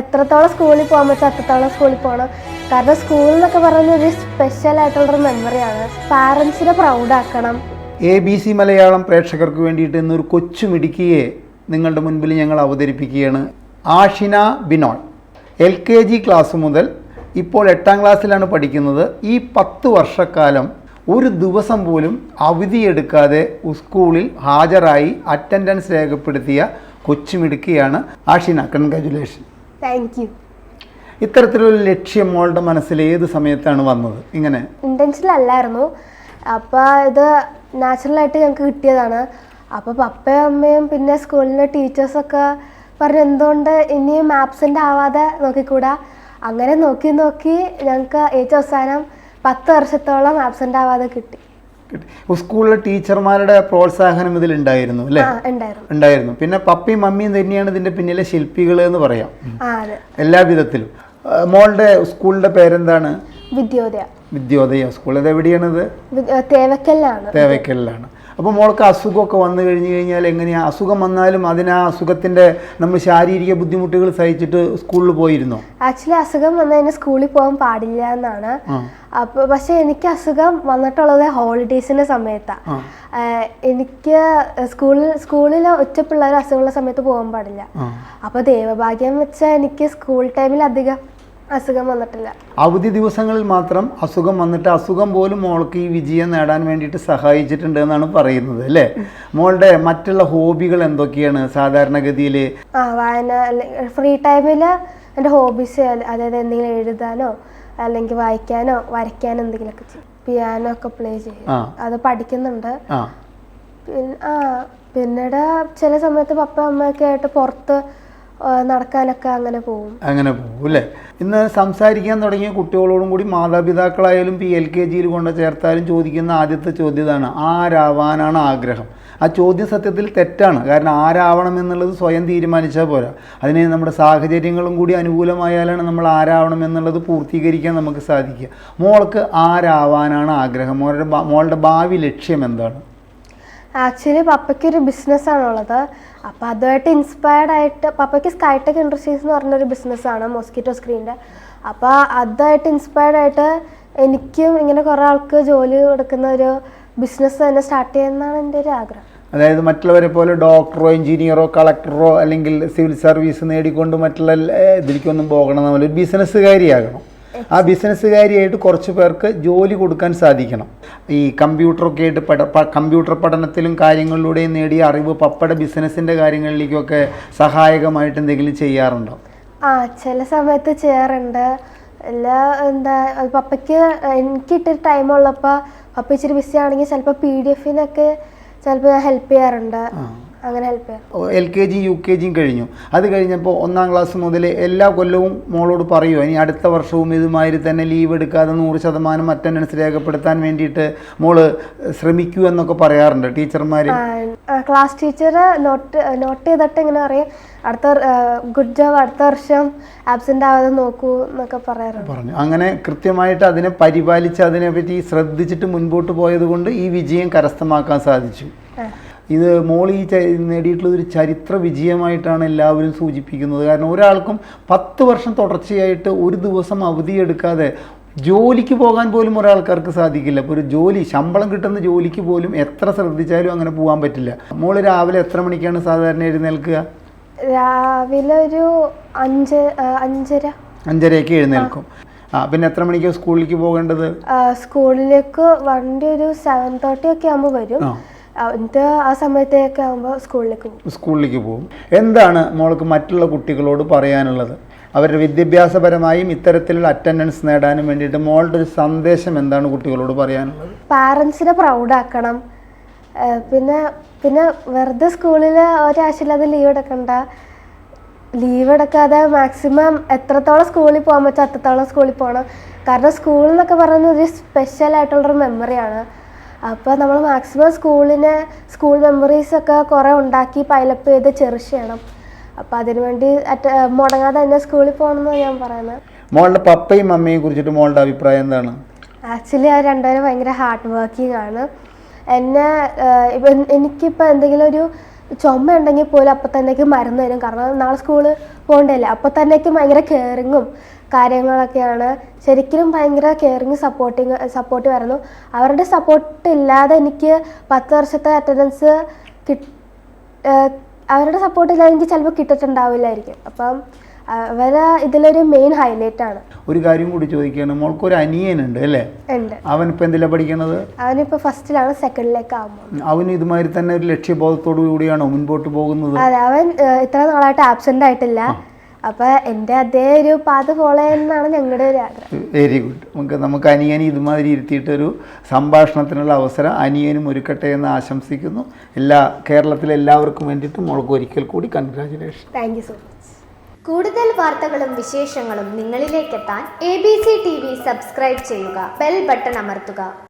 എത്രത്തോളം സ്കൂളിൽ പോകാൻ പറ്റും അത്രത്തോളം സ്കൂളിൽ പോകണം. കാരണം സ്കൂൾ എന്നൊക്കെ പറയുന്ന ഒരു സ്പെഷ്യൽ ആയിട്ടുള്ളൊരു മെമ്മറിയാണ് പാരൻസിനെ പ്രൗഡാക്കണം എ ബി സി മലയാളം പ്രേക്ഷകർക്ക് വേണ്ടിയിട്ട് ഇന്നൊരു കൊച്ചു മിടുക്കിയെ നിങ്ങളുടെ മുൻപിൽ ഞങ്ങൾ അവതരിപ്പിക്കുകയാണ്. Ashina Binol. L K G class മുതൽ ഇപ്പോൾ എട്ടാം ക്ലാസ്സിലാണ് പഠിക്കുന്നത്. ഈ പത്ത് വർഷക്കാലം ഒരു ദിവസം പോലും അവധിയെടുക്കാതെ സ്കൂളിൽ ഹാജരായി അറ്റൻഡൻസ് രേഖപ്പെടുത്തിയ കൊച്ചു മിടുക്കിയാണ് ആഷിന. കൺഗ്രാജുലേഷൻ താങ്ക് യു ഇത്തരത്തിലൊരു ലക്ഷ്യം മോളുടെ മനസ്സിൽ ഏത് സമയത്താണ് വന്നത്? ഇങ്ങനെ. ഇന്റൻഷനൽ അല്ലായിരുന്നു. അപ്പോൾ ഇത് നാച്ചുറലായിട്ട് ഞങ്ങൾക്ക് കിട്ടിയതാണ്. അപ്പോൾ പപ്പയും അമ്മയും പിന്നെ സ്കൂളിലെ ടീച്ചേഴ്സൊക്കെ പറഞ്ഞു എന്തുകൊണ്ട് ഇനിയും ആബ്സെന്റ് ആവാതെ നോക്കിക്കൂടാ? അങ്ങനെ നോക്കി നോക്കി ഞങ്ങൾക്ക് ഏറ്റവും അവസാനം പത്ത് വർഷത്തോളം ആബ്സെന്റ് ആവാതെ കിട്ടി കിട്ടി. സ്കൂളിലെ ടീച്ചർമാരുടെ പ്രോത്സാഹനം ഇതിലുണ്ടായിരുന്നു അല്ലേ? ആ ഉണ്ടായിരുന്നു. ഉണ്ടായിരുന്നു. പിന്നെ പപ്പയും മമ്മിയും തന്നെയാണ് ഇതിന്റെ പിന്നിലെ ശില്പികൾ എന്ന് പറയാം. എല്ലാ വിധത്തിലും. മോളുടെ സ്കൂളിന്റെ പേരെന്താണ്? വിദ്യോദയ. വിദ്യോദയ സ്കൂൾ. അത് എവിടെയാണിത്? തേവക്കല്ലാണ്. അപ്പൊ അപ്പോൾ മോൾക്ക് അസുഖമൊക്കെ വന്നു കഴിഞ്ഞു കഴിഞ്ഞാൽ എങ്ങനെയാ? അസുഖം വന്നാലും അതിന് ആ അസുഖത്തിന്റെ നമ്മൾ ശാരീരിക ബുദ്ധിമുട്ടുകൾ സഹിച്ചിട്ട് സ്കൂളിൽ പോയിരുന്നോ? ആക്ച്വലി അസുഖം വന്നതിന് സ്കൂളിൽ പോകാൻ പാടില്ല എന്നാണ് അപ്പോൾ പക്ഷെ എനിക്ക് അസുഖം വന്നിട്ടുള്ളത് ഹോളിഡേയ്സിന്റെ സമയത്താണ് എനിക്ക് സ്കൂളിൽ സ്കൂളിൽ ഒറ്റ പിള്ളേർ അസുഖമുള്ള സമയത്ത് പോകാൻ പാടില്ല. അപ്പൊ അപ്പോൾ ദൈവഭാഗ്യം വെച്ചാൽ എനിക്ക് സ്കൂൾ ടൈമിൽ അധികം അസുഖം വന്നിട്ടില്ല. അവധി ദിവസങ്ങളിൽ മാത്രം അസുഖം വന്നിട്ട് അസുഖം പോലും മോൾക്ക് ഈ വിജയം നേടാൻ വേണ്ടിയിട്ട് സഹായിച്ചിട്ടുണ്ട് എന്നാണ് പറയുന്നത് അല്ലേ? മോളുടെ മറ്റുള്ള ഹോബികൾ എന്തൊക്കെയാണ്? സാധാരണഗതിയിൽ ആ വായന ഫ്രീ ടൈമിൽ എന്റെ ഹോബീസ് അതായത് എന്തെങ്കിലും എഴുതാനോ അല്ലെങ്കിൽ വായിക്കാനോ വരയ്ക്കാനോ എന്തെങ്കിലുമൊക്കെ ചെയ്യും. പിയാനോ ഒക്കെ പ്ലേ ചെയ്യും. അത് പഠിക്കുന്നുണ്ട്. ആ. പിന്നെ പിന്നീട് ചില സമയത്ത് പപ്പ അമ്മയൊക്കെ ആയിട്ട് പുറത്ത് നടക്കാനൊക്കെ അങ്ങനെ പോകും. അങ്ങനെ പോകും അല്ലേ? ഇന്ന് സംസാരിക്കാൻ തുടങ്ങിയ കുട്ടികളോടും കൂടി മാതാപിതാക്കളായാലും പി എൽ കെ ജിയിൽ കൊണ്ട് ചേർത്താലും ചോദിക്കുന്ന ആദ്യത്തെ ചോദ്യം ഇതാണ്. ആരാവാനാണ് ആഗ്രഹം? ആ ചോദ്യം സത്യത്തിൽ തെറ്റാണ്. കാരണം ആരാവണം എന്നുള്ളത് സ്വയം തീരുമാനിച്ചാൽ പോരാ. അതിന് നമ്മുടെ സാഹചര്യങ്ങളും കൂടി അനുകൂലമായാലാണ് നമ്മൾ ആരാവണം എന്നുള്ളത് പൂർത്തീകരിക്കാൻ നമുക്ക് സാധിക്കുക. മോൾക്ക് ആരാവാനാണ് ആഗ്രഹം. മോളുടെ മോളുടെ ഭാവി ലക്ഷ്യം എന്താണ്? ആക്ച്വലി പപ്പയ്ക്ക് ഒരു ബിസിനസ്സാണുള്ളത്. അപ്പോൾ അതുമായിട്ട് ഇൻസ്പയർഡ് ആയിട്ട് പപ്പയ്ക്ക് സ്കൈടെക് ഇൻഡസ്ട്രീസ് എന്ന് പറഞ്ഞൊരു ബിസിനസ്സാണ് മോസ്കിറ്റോ സ്ക്രീനിന്റെ അപ്പോൾ അതായിട്ട് ഇൻസ്പയർഡ് ആയിട്ട് എനിക്കും ഇങ്ങനെ കുറേ ആൾക്ക് ജോലി കൊടുക്കുന്ന ഒരു ബിസിനസ് തന്നെ സ്റ്റാർട്ട് ചെയ്യുന്നതാണ് എന്റെ ഒരു ആഗ്രഹം. അതായത് മറ്റുള്ളവരെ പോലെ ഡോക്ടറോ എഞ്ചിനീയറോ കളക്ടറോ അല്ലെങ്കിൽ സിവിൽ സർവീസ് നേടിക്കൊണ്ട് മറ്റുള്ള ഇതിലേക്കൊന്നും പോകണം. നമ്മൾ ഒരു ബിസിനസ്സുകാരിയാകണം ആ ബിസിനസ്സുകാരിയായിട്ട് കുറച്ച് പേർക്ക് ജോലി കൊടുക്കാൻ സാധിക്കണം. ഈ കമ്പ്യൂട്ടറൊക്കെ ആയിട്ട് പഠ കമ്പ്യൂട്ടർ പഠനത്തിലും കാര്യങ്ങളിലൂടെയും നേടിയ അറിവ് പപ്പട ബിസിനസ്സിന്റെ കാര്യങ്ങളിലേക്കൊക്കെ സഹായകമായിട്ട് എന്തെങ്കിലും ചെയ്യാറുണ്ടോ? ആ ചില സമയത്ത് ചെയ്യാറുണ്ട്. എല്ലാ എന്താ പപ്പയ്ക്ക് എനിക്ക് ഇട്ടൊരു പപ്പ ഇച്ചിരി ബിസി ആണെങ്കിൽ ചിലപ്പോൾ പി ഡി എഫിനൊക്കെ ചിലപ്പോൾ ഹെൽപ്പ് ചെയ്യാറുണ്ട് അങ്ങനെ ഹെൽപ്പ് ചെയ്യാം. L K G U K ജിയും കഴിഞ്ഞു. അത് കഴിഞ്ഞപ്പോൾ ഒന്നാം ക്ലാസ് മുതൽ എല്ലാ കൊല്ലവും മോളോട് പറയുമോ ഇനി അടുത്ത വർഷവും ഇതുമാതിരി തന്നെ ലീവ് എടുക്കാതെ നൂറ് ശതമാനം അറ്റൻഡൻസ് രേഖപ്പെടുത്താൻ വേണ്ടിയിട്ട് മോൾ ശ്രമിക്കൂ എന്നൊക്കെ പറയാറുണ്ട് ടീച്ചർമാർ ക്ലാസ് ടീച്ചർ നോട്ട് നോട്ട് ചെയ്തിട്ട് ഇങ്ങനെ പറയും അടുത്ത ഗുഡ് ജോബ് അടുത്ത വർഷം ആബ്സെന്റ് ആവാതെ നോക്കൂ എന്നൊക്കെ പറയാറുണ്ട്. പറഞ്ഞു. അങ്ങനെ കൃത്യമായിട്ട് അതിനെ പരിപാലിച്ച് അതിനെപ്പറ്റി ശ്രദ്ധിച്ചിട്ട് മുൻപോട്ട് പോയത് കൊണ്ട് ഈ വിജയം കരസ്ഥമാക്കാൻ സാധിച്ചു. ഇത് മോളി നേടിയിട്ടുള്ളൊരു നേടിയിട്ടുള്ള ഒരു ചരിത്ര വിജയമായിട്ടാണ് എല്ലാവരും സൂചിപ്പിക്കുന്നത്. കാരണം ഒരാൾക്കും പത്ത് വർഷം തുടർച്ചയായിട്ട് ഒരു ദിവസം അവധിയെടുക്കാതെ ജോലിക്ക് പോകാൻ പോലും ഒരാൾക്കാർക്ക് സാധിക്കില്ല. അപ്പോൾ ഒരു ജോലി ശമ്പളം കിട്ടുന്ന ജോലിക്ക് പോലും എത്ര ശ്രദ്ധിച്ചാലും അങ്ങനെ പോകാൻ പറ്റില്ല. മോൾ രാവിലെ എത്ര മണിക്കാണ് സാധാരണ എഴുന്നേൽക്കുക? രാവിലെ ഒരു അഞ്ച് അഞ്ചര. അഞ്ചരയ്ക്ക് എഴുന്നേൽക്കും. ആ. പിന്നെ എത്ര മണിക്കാണ് സ്കൂളിലേക്ക് പോകേണ്ടത്? സ്കൂളിലേക്ക് വണ്ടി ഒരു സെവൻ തേർട്ടി ഒക്കെ ആകുമ്പോൾ വരും. എന്നിട്ട് ആ സമയത്തൊക്കെ ആകുമ്പോൾ സ്കൂളിലേക്ക് പോകും. സ്കൂളിലേക്ക് പോകും. എന്താണ് മോൾക്ക് മറ്റുള്ള കുട്ടികളോട് പറയാനുള്ളത്? അവരുടെ വിദ്യാഭ്യാസപരമായും ഇത്തരത്തിലുള്ള അറ്റൻഡൻസ് നേടാനും വേണ്ടിയിട്ട് മോളുടെ ഒരു സന്ദേശം എന്താണ് കുട്ടികളോട് പറയാനുള്ളത്? പാരൻസിനെ പ്രൗഡാക്കണം പിന്നെ പിന്നെ വെറുതെ സ്കൂളിൽ ഒരാശയില്ലാതെ ലീവ് എടുക്കണ്ട. ലീവ് എടുക്കാതെ മാക്സിമം എത്രത്തോളം സ്കൂളിൽ പോകാൻ പറ്റുമോ അത്രത്തോളം സ്കൂളിൽ പോകണം കാരണം സ്കൂൾ എന്നൊക്കെ പറയുന്നത് ഒരു സ്പെഷ്യൽ ആയിട്ടുള്ളൊരു മെമ്മറിയാണ് അപ്പോൾ നമ്മൾ മാക്സിമം സ്കൂളിനെ സ്കൂൾ മെമ്മറീസൊക്കെ കുറേ ഉണ്ടാക്കി പൈലപ്പ് ചെയ്ത് ചെറിഷ് ചെയ്യണം. അപ്പോൾ അതിനുവേണ്ടി അറ്റ മുടങ്ങാതെ തന്നെ സ്കൂളിൽ പോകണമെന്ന് ഞാൻ പറയുന്നത് മോളുടെ പപ്പയും അമ്മയും കുറിച്ചിട്ട് മോളുടെ അഭിപ്രായം എന്താണ്? ആക്ച്വലി ആ രണ്ടുപേരും ഭയങ്കര ഹാർഡ് വർക്കിംഗ് ആണ്. എന്നെ എനിക്കിപ്പോൾ എന്തെങ്കിലും ഒരു ചുമ ഉണ്ടെങ്കിൽ പോലും അപ്പം തന്നേക്ക് മരുന്ന് തരും. കാരണം നാളെ സ്കൂളിൽ പോകണ്ടല്ലേ? അപ്പം തന്നേക്ക് ഭയങ്കര കെയറിങ്ങും കാര്യങ്ങളൊക്കെയാണ്. ശരിക്കും ഭയങ്കര കെയറിങ് സപ്പോർട്ടിങ് സപ്പോർട്ട് ആയിരുന്നു അവരുടെ സപ്പോർട്ട് ഇല്ലാതെ എനിക്ക് പത്ത് വർഷത്തെ അറ്റൻഡൻസ് കി അവരുടെ സപ്പോർട്ട് ഇല്ലാതെ എനിക്ക് ചിലപ്പോൾ കിട്ടിയിട്ടുണ്ടാവില്ലായിരിക്കും അപ്പം അവരെ ഇതിലൊരു മെയിൻ ഹൈലൈറ്റ് ആണ്. ഒരു കാര്യം കൂടി ചോദിക്കുകയാണ് മോൾക്കൊരു അനിയനുണ്ട് അല്ലേ? അവൻ ഇപ്പൊ എന്തിലാണ് പഠിക്കണത് അവനിപ്പോ ഫസ്റ്റിലാണ് സെക്കൻഡിലേക്ക് ആവുമ്പോൾ അവന് ഇതുമാതിരി തന്നെ ഒരു ലക്ഷ്യബോധത്തോടു കൂടിയാണോ മുൻപോട്ട് പോകുന്നത്? അതെ അവൻ ഇത്ര നാളായിട്ട് ആബ്സെന്റ് ആയിട്ടില്ല. അപ്പൊ എന്റെ അതേ ഒരു പാത ഫോളോ ചെയ്യുന്നതാണ് ഞങ്ങളുടെ ഒരു ആഗ്രഹം. വെരി ഗുഡ് നമുക്ക് നമുക്ക് അനിയനെ ഇതുമാതിരി ഇരുത്തിയിട്ടൊരു സംഭാഷണത്തിനുള്ള അവസരം അനിയനും ഒരുക്കട്ടെ എന്ന് ആശംസിക്കുന്നു. എല്ലാ കേരളത്തിലെ എല്ലാവർക്കും വേണ്ടിയിട്ട് മോൾക്ക് ഒരിക്കൽ കൂടി congratulation thank you so much കൂടുതൽ വാർത്തകളും വിശേഷങ്ങളും നിങ്ങളിലേക്കെത്താൻ A B C T V subscribe ചെയ്യുക ബെൽ ബട്ടൺ അമർത്തുക.